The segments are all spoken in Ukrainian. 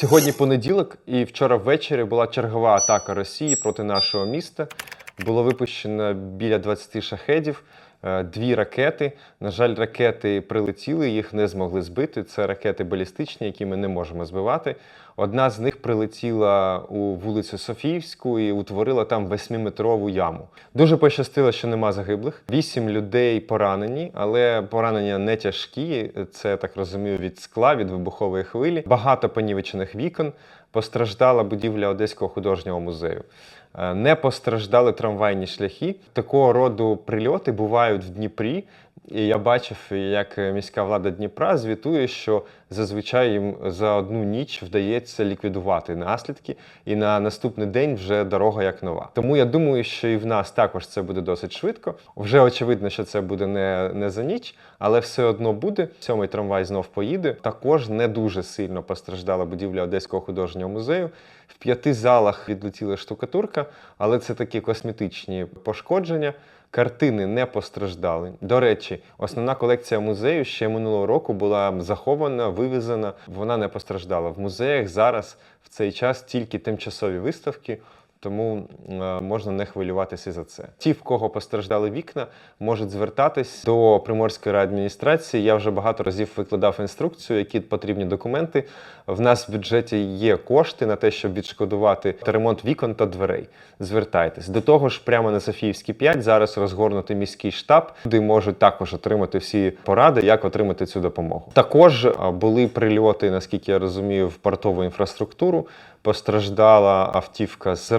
Сьогодні понеділок, і вчора ввечері була чергова атака Росії проти нашого міста. Було випущено біля 20 шахедів, дві ракети. На жаль, ракети прилетіли, їх не змогли збити. Це ракети балістичні, які ми не можемо збивати. Одна з них прилетіла у вулицю Софіївську і утворила там восьмиметрову яму. Дуже пощастило, що нема загиблих. Вісім людей поранені, але поранення не тяжкі. Це так розумію від скла, від вибухової хвилі. Багато понівечених вікон. Постраждала будівля Одеського художнього музею. Е, Не постраждали трамвайні шляхи. Такого роду прильоти бувають в Дніпрі. І я бачив, як міська влада Дніпра звітує, що зазвичай їм за одну ніч вдається ліквідувати наслідки, і на наступний день вже дорога як нова. Тому я думаю, що і в нас також це буде досить швидко. Вже очевидно, що це буде не, не за ніч, але все одно буде. Сьомий трамвай знов поїде. Також не дуже сильно постраждала будівля Одеського художнього музею. В п'яти залах відлетіла штукатурка, але це такі косметичні пошкодження. Картини не постраждали. До речі, основна колекція музею ще минулого року була захована, вивезена. Вона не постраждала. В музеях зараз в цей час тільки тимчасові виставки. Тому е, можна не хвилюватися за це. Ті, в кого постраждали вікна, можуть звертатись до приморської адміністрації. Я вже багато разів викладав інструкцію, які потрібні документи. В нас в бюджеті є кошти на те, щоб відшкодувати ремонт вікон та дверей. Звертайтесь до того ж, прямо на Софіївській 5 зараз розгорнутий міський штаб, де можуть також отримати всі поради, як отримати цю допомогу. Також були прильоти, наскільки я розумію, в портову інфраструктуру. Постраждала автівка з.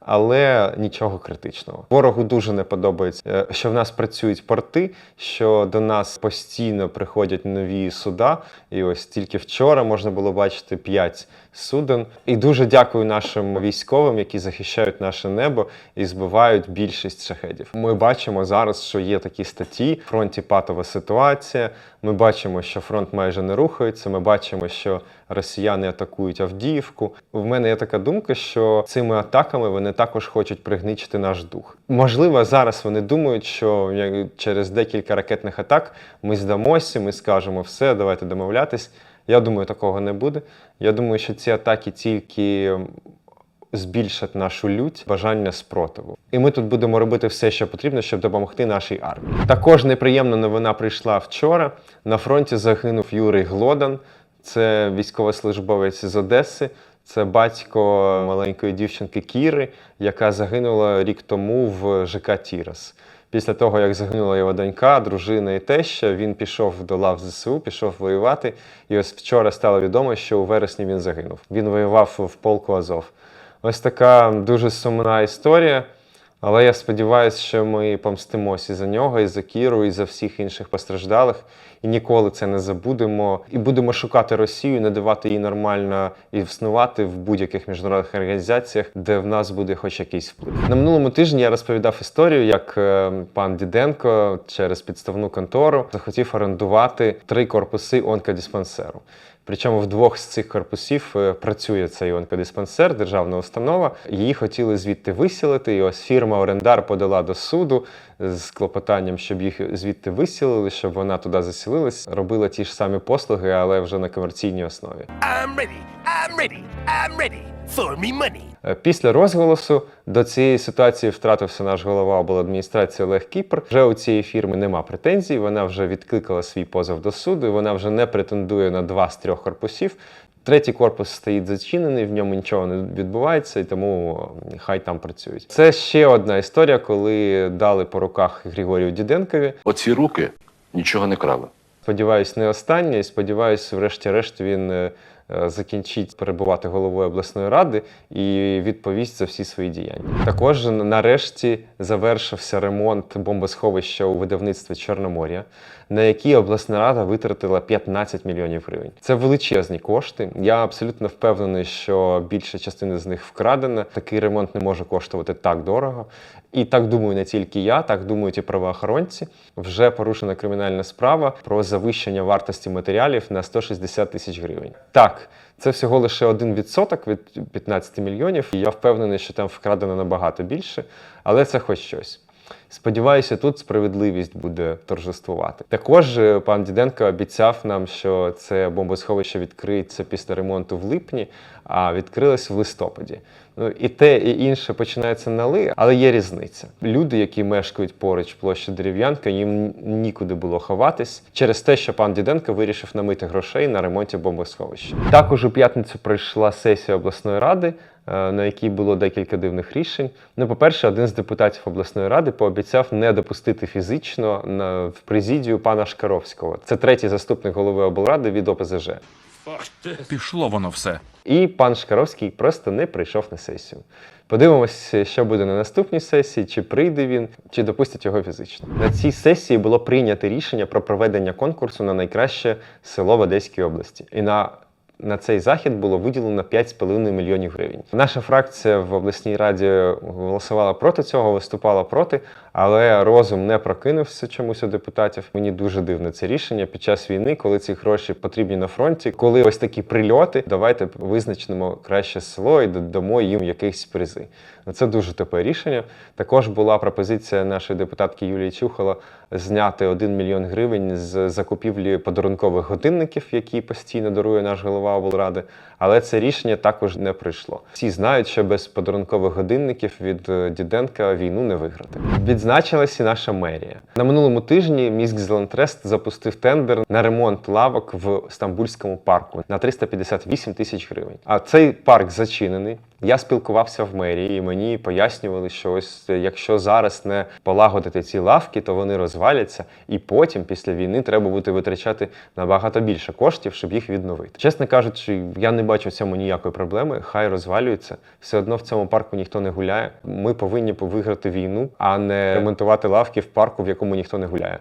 Але нічого критичного. Ворогу дуже не подобається, е, що в нас працюють порти, що до нас постійно приходять нові суда. І ось тільки вчора можна було бачити 5 суден. І дуже дякую нашим військовим, які захищають наше небо і збивають більшість шахедів. Ми бачимо зараз, що є такі статті: в фронті патова ситуація. Ми бачимо, що фронт майже не рухається. Ми бачимо, що росіяни атакують Авдіївку. В мене є така думка, що цими атаками вони також хочуть пригничити наш дух. Можливо, зараз вони думають, що через декілька ракетних атак ми здамося, ми скажемо все, давайте домовлятись. Я думаю, такого не буде. Я думаю, що ці атаки тільки збільшать нашу лють, бажання спротиву. І ми тут будемо робити все, що потрібно, щоб допомогти нашій армії. Також неприємна новина прийшла вчора. На фронті загинув Юрій Глодан. Це військовослужбовець з Одеси. Це батько маленької дівчинки Кіри, яка загинула рік тому в ЖК Тірас. Після того, як загинула його донька, дружина і теща, він пішов до лав ЗСУ, пішов воювати. І ось вчора стало відомо, що у вересні він загинув. Він воював в полку Азов. Ось така дуже сумна історія. Але я сподіваюся, що ми помстимося і за нього, і за Кіру, і за всіх інших постраждалих, і ніколи це не забудемо. І будемо шукати Росію, не давати їй нормально існувати в будь-яких міжнародних організаціях, де в нас буде хоч якийсь вплив. На минулому тижні я розповідав історію, як е, пан Діденко через підставну контору захотів орендувати три корпуси онкодиспансеру. Причому в двох з цих корпусів е, працює цей онкодиспансер, державна установа. Її хотіли звідти висілити. І ось фірма Орендар подала до суду з клопотанням, щоб їх звідти висілили, щоб вона туди заселилась. Робила ті ж самі послуги, але вже на комерційній основі. I'm ready. I'm ready. I'm ready. For me money. Е, Після розголосу до цієї ситуації втратився наш голова обладміністрації Олег Кіпр. Вже у цієї фірми нема претензій. Вона вже відкликала свій позов до суду. і Вона вже не претендує на два з трьох корпусів. Третій корпус стоїть зачинений, в ньому нічого не відбувається, і тому хай там працюють. Це ще одна історія, коли дали по руках Григорію Діденкові. Оці руки нічого не крали. Сподіваюсь, не остання, і сподіваюсь, врешті-решт він е, закінчить перебувати головою обласної ради і відповість за всі свої діяння. Також нарешті завершився ремонт бомбосховища у видавництві Чорномор'я, на який обласна рада витратила 15 мільйонів гривень. Це величезні кошти. Я абсолютно впевнений, що більша частина з них вкрадена. Такий ремонт не може коштувати так дорого. І так думаю не тільки я, так думають і правоохоронці. Вже порушена кримінальна справа про завищення вартості матеріалів на 160 тисяч гривень. Так, це всього лише 1% від 15 мільйонів. І я впевнений, що там вкрадено набагато більше, але це хоч щось. Сподіваюся, тут справедливість буде торжествувати. Також е, пан Діденко обіцяв нам, що це бомбосховище відкриється після ремонту в липні, а відкрилось в листопаді. Ну і те, і інше починається на ли, але є різниця. Люди, які мешкають поруч площі Дерев'янка, їм нікуди було ховатись через те, що пан Діденко вирішив намити грошей на ремонті бомбосховища. Також у п'ятницю пройшла сесія обласної ради. е, На якій було декілька дивних рішень. Ну, по-перше, один з депутатів обласної ради пообіцяв не допустити фізично на в президію пана Шкаровського. Це третій заступник голови облради від ОПЗЖ. Пішло воно все. І пан Шкаровський просто не прийшов на сесію. Подивимось, що буде на наступній сесії, чи прийде він, чи допустять його фізично. На цій сесії було прийнято рішення про проведення конкурсу на найкраще село в Одеській області. І на на цей захід було виділено 5,5 мільйонів гривень. Наша фракція в обласній раді голосувала проти цього, виступала проти, але розум не прокинувся чомусь у депутатів. Мені дуже дивно це рішення під час війни, коли ці гроші потрібні на фронті, коли ось такі прильоти. Давайте визначимо краще село і дамо їм якісь призи. Ну, Це дуже тупе рішення. Також була пропозиція нашої депутатки Юлії Чухала зняти 1 мільйон гривень з закупівлі подарункових годинників, які постійно дарує наш голова облради. Але це рішення також не прийшло. Всі знають, що без подарункових годинників від е, Діденка війну не виграти. Відзначилась наша мерія. На минулому тижні міськ Зелентрест запустив тендер на ремонт лавок в Стамбульському парку на 358 тисяч гривень. А цей парк зачинений. Я спілкувався в мерії, і мені пояснювали, що ось е, якщо зараз не полагодити ці лавки, то вони розваляться, і потім, після війни, треба буде витрачати набагато більше коштів, щоб їх відновити. Чесно кажучи, я не бачу в цьому ніякої проблеми. Хай розвалюються. Все одно в цьому парку ніхто не гуляє. Ми повинні виграти війну, а не ремонтувати лавки в парку, в якому ніхто не гуляє.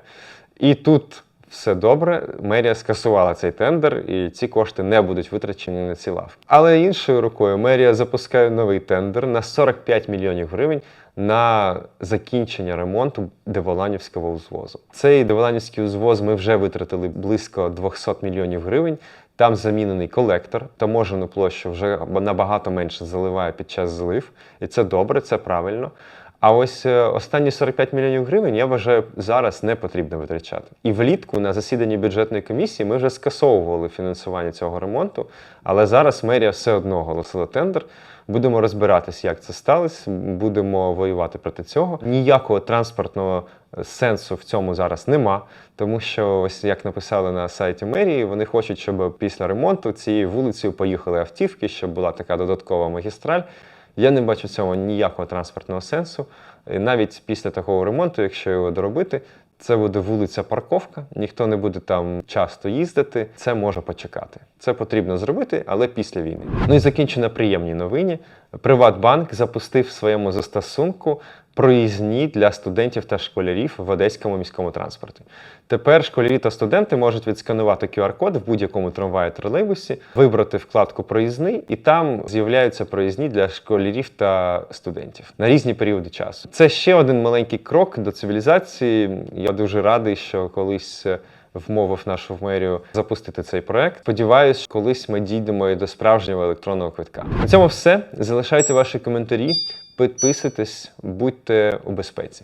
І тут. Все добре, мерія скасувала цей тендер, і ці кошти не будуть витрачені на ці лавки. Але іншою рукою мерія запускає новий тендер на 45 мільйонів гривень на закінчення ремонту Деволанівського узвозу. Цей Деволанівський узвоз ми вже витратили близько 200 мільйонів гривень. Там замінений колектор, таможену площу вже набагато менше заливає під час злив, і це добре, це правильно. А ось е, останні 45 мільйонів гривень я вважаю зараз не потрібно витрачати. І влітку на засіданні бюджетної комісії ми вже скасовували фінансування цього ремонту, але зараз мерія все одно оголосила тендер. Будемо розбиратись, як це сталося. Будемо воювати проти цього. Ніякого транспортного е, сенсу в цьому зараз нема, тому що ось як написали на сайті мерії, вони хочуть, щоб після ремонту цією вулицею поїхали автівки, щоб була така додаткова магістраль. Я не бачу цього ніякого транспортного сенсу. Навіть після такого ремонту, якщо його доробити, це буде вулиця парковка, ніхто не буде там часто їздити. Це може почекати. Це потрібно зробити, але після війни. Ну і на приємній новині. Приватбанк запустив в своєму застосунку проїзні для студентів та школярів в одеському міському транспорті. Тепер школярі та студенти можуть відсканувати QR-код в будь-якому трамваї тролейбусі, вибрати вкладку Проїзний, і там з'являються проїзні для школярів та студентів на різні періоди часу. Це ще один маленький крок до цивілізації. Я дуже радий, що колись. Вмовив нашу мерію запустити цей проект. Сподіваюсь, колись ми дійдемо і до справжнього електронного квитка. На цьому все. Залишайте ваші коментарі, підписуйтесь, будьте у безпеці.